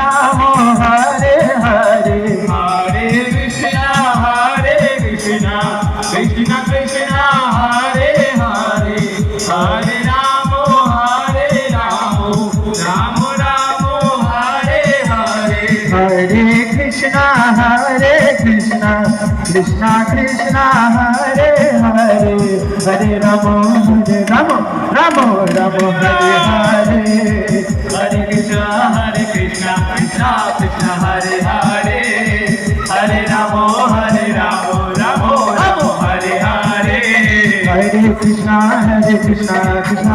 রাম হরে হরে হরে কৃষ্ণ হরে কৃষ্ণ কৃষ্ণ কৃষ্ণ হরে হরে হরে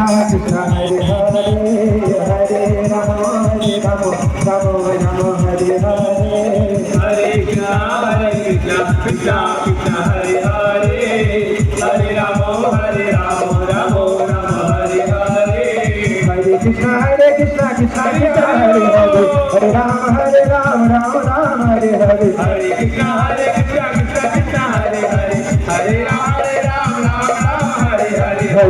కృష్ణ హరి హరే హరే నమో హరి నమో నమో నమో హరి హరే హరే కృష్ణ హరే కృష్ణ కృష్ణ కృష్ణ హరి హరే హరి రామో హరి రామో రామో Rama Hari Hare Hari Krishna Hare Krishna Krishna Krishna Hari Hare Hari Rama Hare Rama Rama Rama Hari Hare. Hari Krishna Hare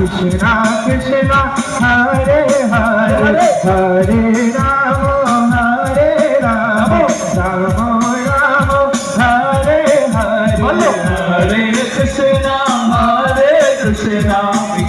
Krishna Krishna Hare Hare Hare